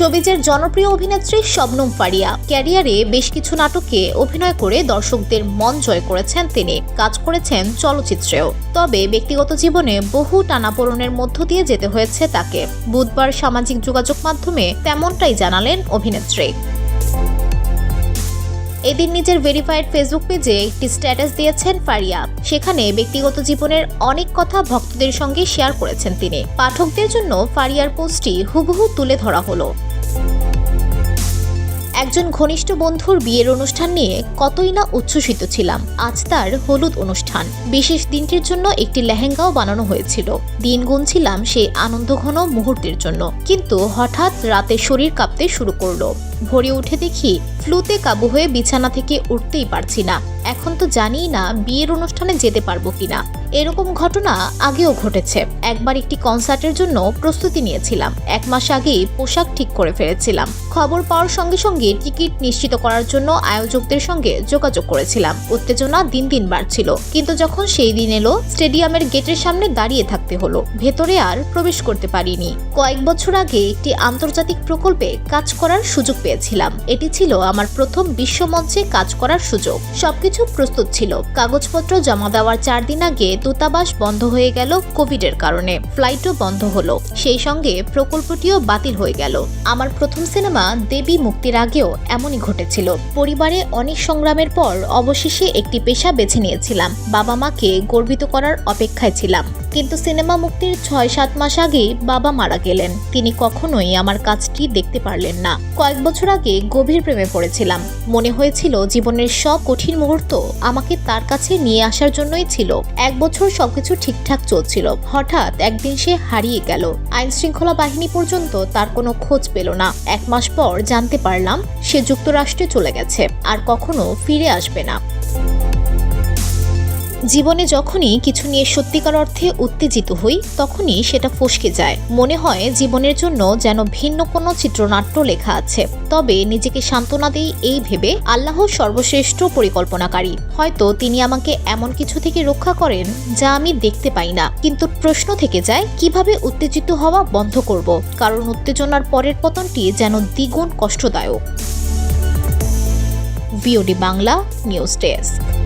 শোবিজের জনপ্রিয় অভিনেত্রী শবনম ফারিয়া। ক্যারিয়ারে বেশ কিছু নাটকে অভিনয় করে দর্শকদের মন জয় করেছেন তিনি। কাজ করেছেন চলচ্চিত্রেও। তবে ব্যক্তিগত জীবনে বহু টানাপোড়নের মধ্য দিয়ে যেতে হয়েছে তাকে। বুধবার সামাজিক যোগাযোগ মাধ্যমে তেমনটাই জানালেন অভিনেত্রী। এদিন নিজের ভেরিফাইড ফেসবুক পেজে একটি স্ট্যাটাস দিয়েছেন ফারিয়া। সেখানে ব্যক্তিগত জীবনের অনেক কথা ভক্তদের সঙ্গে শেয়ার করেছেন তিনি। পাঠকদের জন্য ফারিয়ার পোস্টটি হুবহু তুলে ধরা হলো। একজন ঘনিষ্ঠ বন্ধুর বিয়ের অনুষ্ঠান নিয়ে কতই না উচ্ছ্বসিত ছিলাম। আজ তার হলুদ অনুষ্ঠান। বিশেষ দিনটির জন্য একটি লেহেঙ্গাও বানানো হয়েছিল। দিন গুনছিলাম সেই আনন্দঘন মুহূর্তের জন্য। কিন্তু হঠাৎ রাতে শরীর কাঁপতে শুরু করল। ভোরে উঠে দেখি ফ্লুতে কাবু হয়ে বিছানা থেকে উঠতেই পারছি না। এখন তো জানিই না বিয়ের অনুষ্ঠানে যেতে পারব কিনা। এরকম ঘটনা আগেও ঘটেছে। একবার একটি কনসার্টের জন্য প্রস্তুতি নিয়েছিলাম। এক মাস আগেই পোশাক ঠিক করে ফেলেছিলাম। খবর পাওয়ার সঙ্গে সঙ্গে টিকিট নিশ্চিত করার জন্য আয়োজকদের সঙ্গে যোগাযোগ করেছিলাম। উত্তেজনা দিন দিন বাড়ছিল। কিন্তু যখন সেই দিন এলো, স্টেডিয়ামের গেটের সামনে দাঁড়িয়ে থাকতে হলো। ভেতরে আর প্রবেশ করতে পারিনি। কয়েক বছর আগে একটি আন্তর্জাতিক প্রকল্পে কাজ করার সুযোগ পেয়েছিলাম। এটি ছিল আমার প্রথম বিশ্বমঞ্চে কাজ করার সুযোগ। সবকিছু প্রস্তুত ছিল। কাগজপত্র জমা দেওয়ার চার দিন আগে দূতাবাস বন্ধ হয়ে গেল কোভিডের কারণে। ফ্লাইটও বন্ধ হলো। সেই সঙ্গে প্রকল্পটিও বাতিল হয়ে গেল। আমার প্রথম সিনেমা দেবী মুক্তির আগেও এমনই ঘটেছিল। পরিবারে অনেক সংগ্রামের পর অবশেষে একটি পেশা বেছে নিয়েছিলাম। বাবা মাকে গর্বিত করার অপেক্ষায় ছিলাম। কিন্তু সিনেমা মুক্তির ছয় সাত মাস আগে বাবা মারা গেলেন। তিনি কখনোই আমার কাজটি দেখতে পারলেন না। কয়েক বছর আগে গভীর প্রেমে পড়েছিলাম। মনে হয়েছিল জীবনের সব কঠিন মুহূর্ত আমাকে তার কাছে নিয়ে আসার জন্যই ছিল। এক বছর সবকিছু ঠিকঠাক চলছিল। হঠাৎ একদিন সে হারিয়ে গেল। আইন শৃঙ্খলা বাহিনী পর্যন্ত তার কোনো খোঁজ পেল না। এক মাস পর জানতে পারলাম, সে যুক্তরাষ্ট্রে চলে গেছে। আর কখনো ফিরে আসবে না। জীবনে যখনই কিছু নিয়ে সত্যিকার অর্থে উত্তেজিত হই, তখনই সেটা ফসকে যায়। মনে হয় জীবনের জন্য যেন ভিন্ন কোনো চিত্রনাট্য লেখা আছে। তবে নিজেকে সান্ত্বনা দেই এই ভেবে আল্লাহ সর্বশ্রেষ্ঠ পরিকল্পনাকারী। হয়তো তিনি আমাকে এমন কিছু থেকে রক্ষা করেন যা আমি দেখতে পাই না। কিন্তু প্রশ্ন থেকে যায়, কীভাবে উত্তেজিত হওয়া বন্ধ করব? কারণ উত্তেজনার পরের পতনটি যেন দ্বিগুণ কষ্টদায়ক। VOD Bangla news desk.